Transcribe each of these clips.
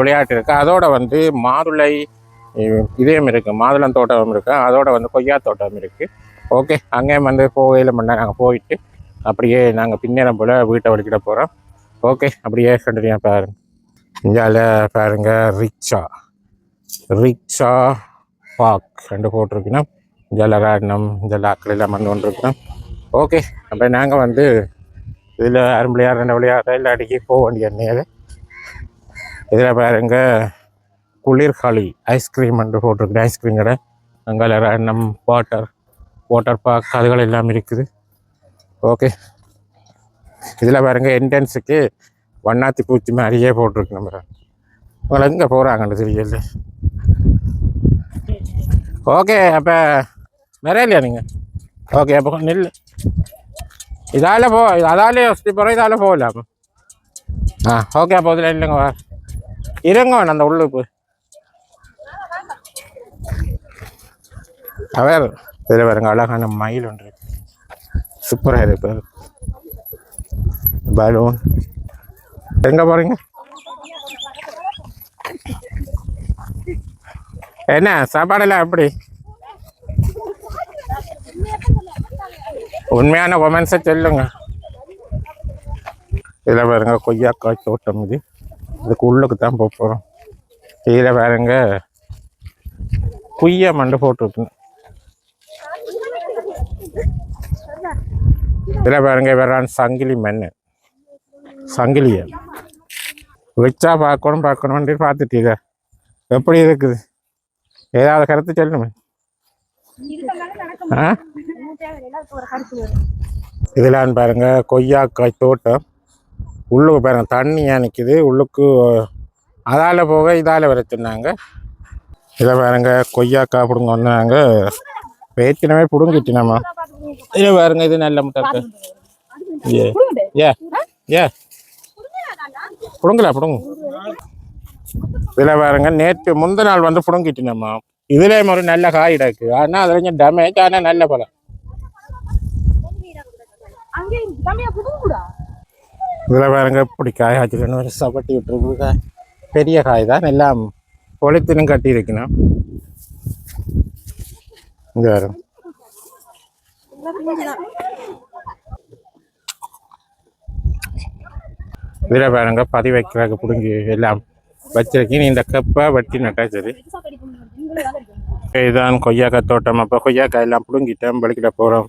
விளையாட்டு இருக்குது அதோட வந்து மாதுளை இதயம் இருக்குது மாதுளம் தோட்டம் இருக்குது அதோட வந்து கொய்யா தோட்டம் இருக்குது ஓகே அங்கேயும் வந்து போகையில் மண்ணே நாங்கள் போயிட்டு அப்படியே நாங்கள் பின்னேரம் போல் வீட்டை வலிக்கிட போகிறோம் ஓகே அப்படியே கண்டினியூ பாருங்க. இந்தியாவில் பாருங்க ரிக்ஷா. ரிக்ஷா பார்க் ரெண்டு போட்டிருக்கணும் ஜலராடனம் ஜலாக்கள் எல்லாம் வந்து கொண்டிருக்கணும் ஓகே அப்போ நாங்கள் வந்து இதில் அரும் ரெண்டு விளையாட இல்லாட்டிக்கு போக வேண்டிய நேரம். இதில் பாருங்க குளிர்காலி ஐஸ்கிரீம் என்று போட்டிருக்கு ஐஸ்கிரீம் கடை. அங்கே நம் வாட்டர் வாட்டர் பார்க் அதுகள் எல்லாம் இருக்குது. ஓகே இதில் பாருங்க என்ட்ரன்ஸுக்கு வண்ணாத்தி பூச்சி மாதிரியே போட்டிருக்கு நம்ம. உங்களை எங்கே போகிறாங்கன்னு தெரியல. ஓகே அப்போ நிறைய நீங்கள் ஓகே அப்போ நெல் இதால் போ அதாலே போகிறோம் இதால் போகலாம். ஆ ஓகே அப்போ இதில் இல்லைங்க வா. இறங்க வேணாம் அந்த உள்ளுக்கு. அவர் இதில் பாருங்க அழகான மயில் ஒன்று. சூப்பராக இருக்கு. பலூன். எங்கே பாருங்க என்ன சாப்பாடெல்லாம் எப்படி? உண்மையான கொமெண்ட்ஸை சொல்லுங்க. இதில் பாருங்க கொய்யாக்காய் தோட்டம் இது. அதுக்கு உள்ளுக்கு தான் போக போகிறோம் கீழே பாருங்க. குய்யா மண்டை போட்டுருக்கு இதில் பாருங்க வேறான் சங்கிலி மண் சங்கிலியை. வச்சா பார்க்கணும் பார்க்கணும்னு பார்த்துட்டீங்க எப்படி இருக்குது? ஏதாவது கருத்து சொல்லணுமே? இதெல்லாம் பாருங்க கொய்யாக்காய் தோட்டம். உள்ளுக்கு பாருங்க தண்ணியாக நிற்கிது உள்ளுக்கு அதால் போக இதால் வர தின்னாங்க இதை பாருங்க கொய்யாக்காய் பிடுங்க வந்தாங்க ஏற்கனவே பிடுங்கிட்டு நம்ம. இதை பாருங்க இது நல்ல முட்டை ஏ ஏ ஏ. புடுங்கல பிடுங்க. இதில் பாருங்க நேற்று முந்த நாள் வந்து பிடுங்கிட்டு நம்ம. இதிலே ஒரு நல்ல காய் இருக்கு ஆனால் அதில் கொஞ்சம் டேமேஜ் ஆனால் நல்ல பழம். அங்கே இதில் பாருங்க இப்படி காய் காய்ச்சிக்கணும் ஒரு சப்பட்டி விட்டுருக்கு காய். பெரிய காய் தான். எல்லாம் பொலித்தினும் கட்டி இருக்கணும் இங்கே வரும் இதில் பாருங்க பதி வைக்கிறாங்க பிடுங்கி எல்லாம் வச்சிருக்கீங்க இந்த கப்பை வெட்டி நட்டா சரி இதுதான் கொய்யாக்காய் தோட்டம். அப்போ கொய்யாக்காய் எல்லாம் பிடுங்கிட்டேன். பலிக்கிட போகிறோம்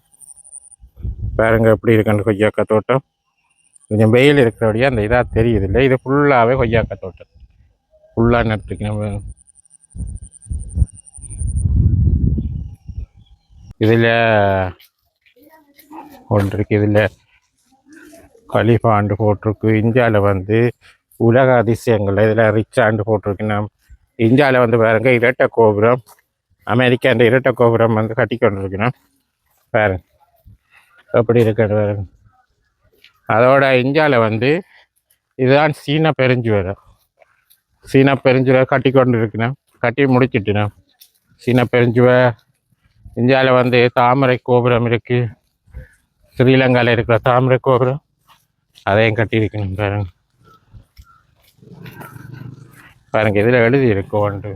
பாருங்க எப்படி இருக்குன்னு கொய்யாக்காய் தோட்டம். கொஞ்சம் வெயில் இருக்கிறபடியே அந்த இதாக தெரியுது இல்லை இது ஃபுல்லாகவே கொய்யாக்காய் தோட்டம். ஃபுல்லாக நட்டுருக்கு நம்ம இதில் ஒன்று இருக்கு. இதில் கலிஃபாண்டு போட்டிருக்கு. இந்தியாவில் வந்து உலக அதிசயங்கள் இதில் ரிச்சாண்டு போட்டிருக்கு. நம் இந்தியாவில் வந்து பாருங்க இரட்டை கோபுரம் அமெரிக்கா அந்த இரட்டை கோபுரம் வந்து கட்டி கொண்டிருக்கணும் பாருங்க. எப்படி இருக்கிறது பாருங்க. அதோட இந்தியாவில் வந்து இதுதான் சீன பெருஞ்சுவரம் சீன பெருஞ்சுவர் கட்டி கொண்டு இருக்கணும் கட்டி முடிச்சிட்டுனோம் சீன பெருஞ்சுவ இந்தியாவில் வந்து தாமரை கோபுரம் இருக்குது ஸ்ரீலங்காவில் இருக்கிற தாமரை கோபுரம் அதையும் கட்டியிருக்கணும் பாருங்க. பாருங்க இதில் எழுதி இருக்கு ஒன்று.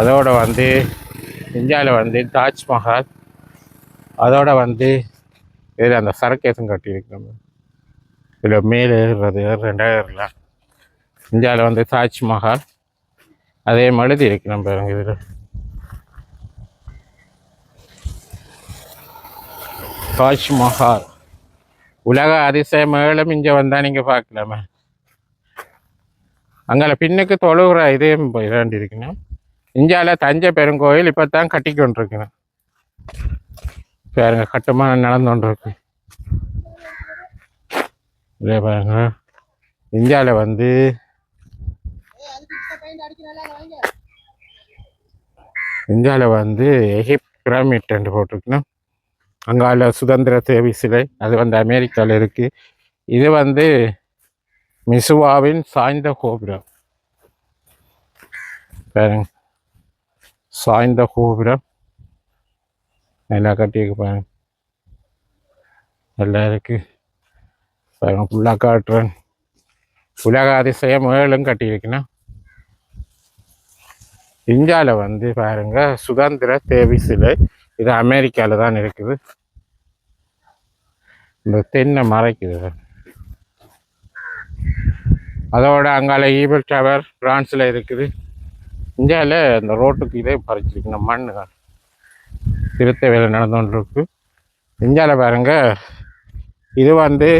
அதோட வந்து இந்தியாவில் வந்து தாஜ்மஹால் அதோட வந்து இதில் அந்த சரக்கேசம் கட்டியிருக்கு நம்ம இதில் மேலே ஏறுறது ரெண்டாயிரம் இந்தியாவில் வந்து தாஜ்மஹால் அதே மழுதி இருக்கு நம்ம இதில். தாஜ்மஹால் உலக அதிசய மேலும் இங்கே வந்தால் நீங்கள் பார்க்கலாமே. அங்கே பின்னுக்கு தொழுகிற இதையும் போய் வேண்டி இருக்கணும். இந்தியாவில் தஞ்சை பெருங்கோயில் இப்போ தான் கட்டி கொண்டிருக்கணும் பாருங்க கட்டமாக நடந்து கொண்டிருக்கு. இதே பாருங்க. இந்தியாவில் வந்து இந்தியாவில் வந்து எகிப்த் பிரமிட் என்று போட்டிருக்கணும். அங்கால சுதந்திர தேவி சிலை அது வந்து அமெரிக்காவில் இருக்குது இது வந்து மிசுவாவின் சாய்ந்த கோபுரம். பாருங்க. சாய்ந்த கோபுரம். நல்லா கட்டியிருக்கு பாருங்க நல்லா இருக்கு. பாருங்க ஃபுல்லாக காட்டுறேன். உலக அதிசயம் மேலும் கட்டியிருக்கணும் இந்தியாவில் வந்து பாருங்க சுதந்திர தேவி சிலை. இது அமெரிக்காவில் தான் இருக்குது. இந்த தென்னை மறைக்குது. அதோட அங்கால ஈபிள் டவர் பிரான்ஸில் இருக்குது. இந்தியாவில் இந்த ரோட்டுக்கு இதே பறிச்சிருக்கணும் மண்ணு தான் திருத்த வேலை நடந்துகிட்டு இந்தியாவில் பாருங்க இது வந்து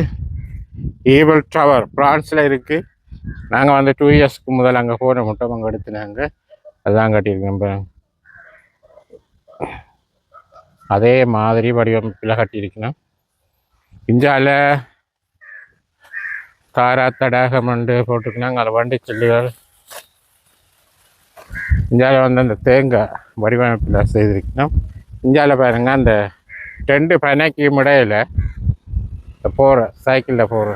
ஈபிள் டவர் பிரான்ஸில் இருக்குது நாங்கள் வந்து டூ இயர்ஸ்க்கு முதல் அங்கே ஃபோனை மட்டும் அங்கே எடுத்துனாங்க. அதுதான் கட்டியிருக்கோம் பாருங்க. அதே மாதிரி வடிவமைப்பில் கட்டியிருக்கணும். இந்தியாவில் தாரா தடாகம் வந்து போட்டிருக்கணும் அதில் வண்டி செல்லுகள். இந்தியாவில் வந்து அந்த தேங்காய் வடிவமைப்பில் செய்திருக்கணும். இந்தியாவில் பாருங்க அந்த ரெண்டு பனைக்கு முடையில போகிற சைக்கிளில் போகிற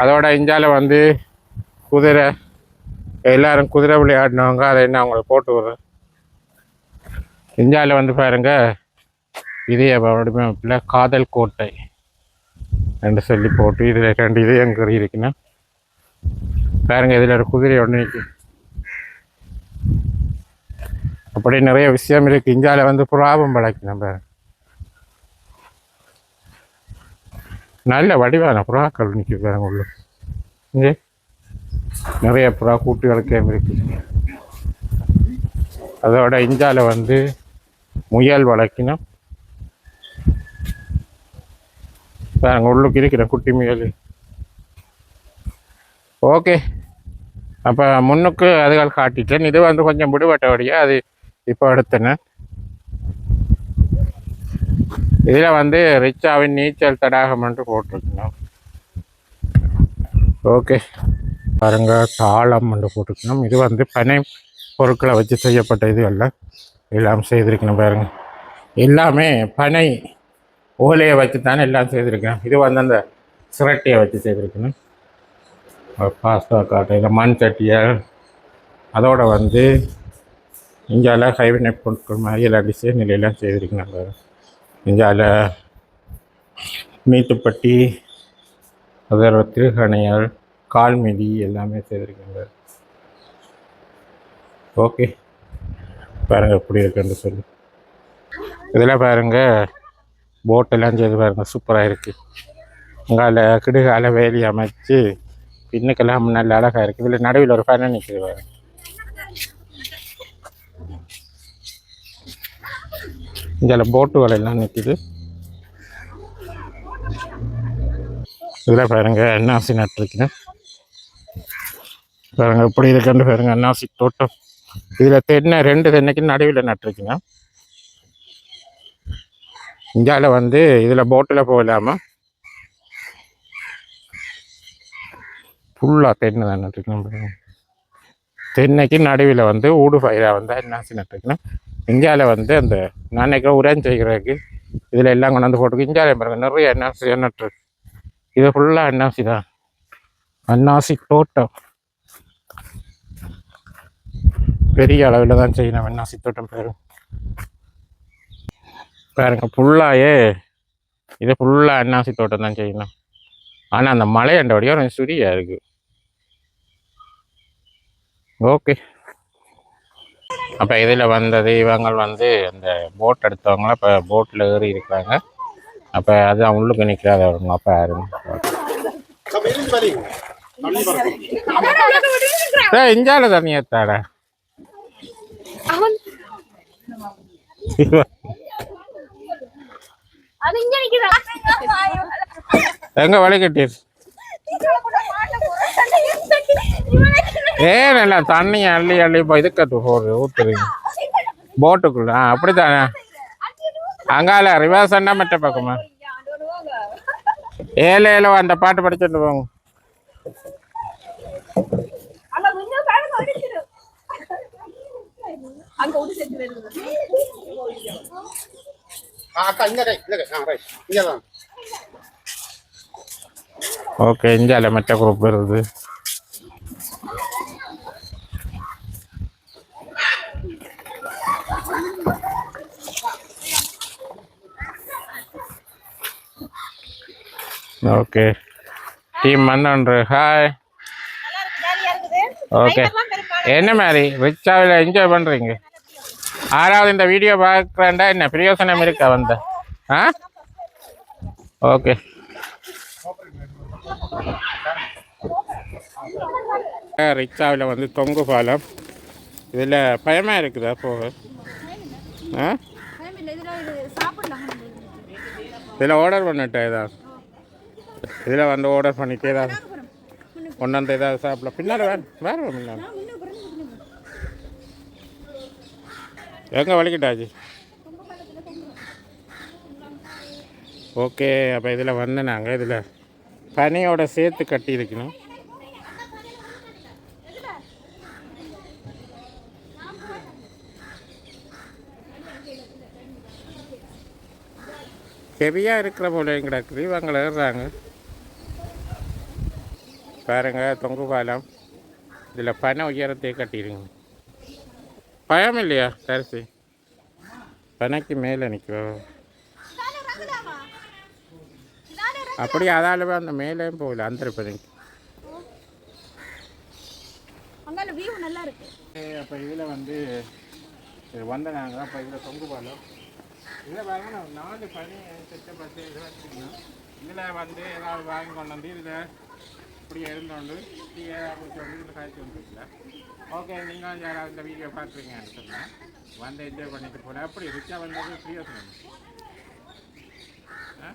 அதோட இந்தியாவில் வந்து குதிரை எல்லோரும் குதிரை விளையாடினவங்க அதை என்ன அவங்களுக்கு போட்டு விடுறேன். இந்தியாவில் வந்து பாருங்கள் இதய வடிவமைப்பில் காதல் கோட்டை என்று சொல்லி போட்டு இதில் ரெண்டு இதயம் இருக்குன்னா. பாருங்க இதில் ஒரு குதிரை ஒன்று நிற்கும் அப்படி நிறைய விஷயம் இருக்கு. இந்தியாவில் வந்து புறாவும் பழக்கி நம்ம. நல்ல வடிவான புறாக்கள் நிற்கி பாருங்க உள்ள. இங்கே நிறைய புறா கூட்டுகளுக்கே இருக்கு. அதோட இந்தியாவில் வந்து முயல் வளர்க்கணும் பாருங்க உள்ளுக்கு இருக்கிற குட்டி முயல். ஓகே. அப்போ முன்னுக்கு அதுகள் காட்டிட்டேன். இது வந்து கொஞ்சம் விடுபட்டபடியாக அது இப்போ எடுத்தேன்னு இதில் வந்து ரிச்சாவின் நீச்சல் தடாகம் என்று போட்டிருக்கணும். ஓகே. பாருங்க தாளம் என்று போட்டிருக்கணும். இது வந்து பனை பொருட்களை வச்சு செய்யப்பட்ட இது எல்லாம் எல்லாம் செய்திருக்கணும் பாருங்க. எல்லாமே பனை ஓலையை வச்சு தானே எல்லாம் செய்திருக்கேன் இது வந்து அந்த சிரட்டையை வச்சு செய்திருக்கணும். பாஸ்தா காட்டு இந்த மண் சட்டியை அதோடு வந்து இந்தியாவில் கைவினை பொருட்கள் மாதிரி எல்லா டிசைன் நிலையெல்லாம் செய்திருக்காங்க பாருங்க இந்தியாவில் மீட்டுப்பட்டி அதோட திருகணையால் கால்மிதி எல்லாமே செய்திருக்காங்க ஓகே. பாருங்கள் எப்படி இருக்குன்னு சொல்லி. இதெல்லாம் பாருங்கள் போட்டெல்லாம் செய்து பாருங்கள் சூப்பராக இருக்குது அங்கால கிடுகால வேலி அமைச்சு பின்னுக்கெல்லாம் நல்ல அழகாக இருக்குது இதில் நடுவில் ஒரு ஃபேனை நிற்குது பாருங்கள் இதில் போட்டுகள் எல்லாம் நிற்கிது இதில் பாருங்க அன்னாசி நட்டுருக்கேன் பாருங்க எப்படி இருக்குன்னு பாருங்க அன்னாசி தோட்டம். இதில் தென்னை ரெண்டு தென்னைக்கு நடுவில் நட்டுருக்குங்க இந்தியாவில் வந்து இதில் போட்டில் போகலாமா. ஃபுல்லாக தென்னை தான் நட்டுருக்கணும் தென்னைக்கு நடுவில் வந்து ஊடு பயிராக வந்தால் அன்னாசி நட்டுருக்கணும் இந்தியாவில் வந்து அந்த நான் நினைக்கிறேன் உரம் செய்கிறதுக்கு இதில் எல்லாம் கொண்டாந்து போட்டுருக்கு. இந்தியாவில் பாருங்கள் நிறைய என்ஆர்சி நட்டுருக்கு இது ஃபுல்லாக அன்னாசி தான். அன்னாசி தோட்டம். பெரிய அளவில் தான் செய்யணும் அன்னாசி தோட்டம் பேர். பாருங்க ஃபுல்லாயே இது ஃபுல்லாக அன்னாசி தோட்டம் தான் செய்யணும். ஆனால் அந்த மலை அண்டபடியாக கொஞ்சம் சுரியாக இருக்குது ஓகே. அப்போ இதில் வந்தது இவங்க வந்து அந்த போட் எடுத்தவங்கள இப்போ போட்டில் ஏறி இருக்காங்க அப்போ அது உள்ளுக்கு நிற்கிறாதவங்க அப்போ யாருன்னு ஏய், இஞ்சால தண்ணி ஏத்தாட எங்க வழி கட்டிடு ஏன் இல்லை தண்ணி அள்ளி அள்ளி இப்போ இதுக்கு போடுறது ஊத்துறீங்க. போட்டுக்குள்ள ஆ அப்படித்தானே? அங்கால ரிவர்ஸ் அண்ணா மெட்ட பக்கமா? ஏழு ஏழு அந்த பாட்டு படிச்சுட்டு போங்க. அங்க முன்ன பாருங்க அடிச்சிரு அங்க ஒரு செட்டு வருது அக்கா இந்த கை இந்த கை ஆ ரைட் இங்கே தான் ஓகே இந்தியால மெட்ட குரூப் வருது ஓகே. டீம் வந்தோன்று ஹாய் ஓகே என்ன மாதிரி ரிச்சாவில் என்ஜாய் பண்ணுறீங்க ஆறாவது இந்த வீடியோ பார்க்குறேன்டா. என்ன பிரயோசனம் இருக்கா வந்த? ஆ? ஓகே ரிக்ஷாவில் வந்து தொங்கு பாலம். இதில் பயமாக இருக்குதா போக? ஆ? இதில் ஆர்டர் பண்ணிட்டேன் ஏதாவது இதில் வந்து ஆர்டர் பண்ணிட்டு ஏதாவது ஒன்றாந்து ஏதாவது சாப்பிடலாம். பின்னால் வேறு வேறு பின்னால் எங்கே வலிக்கிட்டாச்சு ஓகே அப்போ இதில் வந்து நாங்கள் இதில் பனியோட சேர்த்து கட்டி இருக்கணும் ஹெவியாக இருக்கிற போல கிடக்குது. இவங்க ஏறுறாங்க பாருங்க தொங்கு பாலம். இதில் பனை உயரத்தை கட்டிடுங்க பயம் இல்லையா தரிசி? பனைக்கு மேலே நிற்கும் அப்படி அதாலவே அந்த மேலேயும் போகல அந்த இருக்கு. அப்போ இதில் வந்து இது வந்த நாங்கள் அப்போ இதில் தொங்கு பாலம். இதில் பாருங்க நாலு பனி இது வச்சுருக்கோம் இதில் வந்து ஏதாவது வாங்கி கொண்டு வந்து இதில் அப்படியே இருந்தோண்டு டீ ஏதாவது சொல்லி இதில் காய்ச்சி வந்துருக்குல்ல ஓகே நீங்களும் யாராவது இந்த வீடியோ பார்த்துருக்கீங்கன்னு சொன்னேன் வந்து என்ஜாய் பண்ணிட்டு போனேன் அப்படி ரிச்சா வந்தது ஃப்ரீயாக சொன்னேன் ஆ?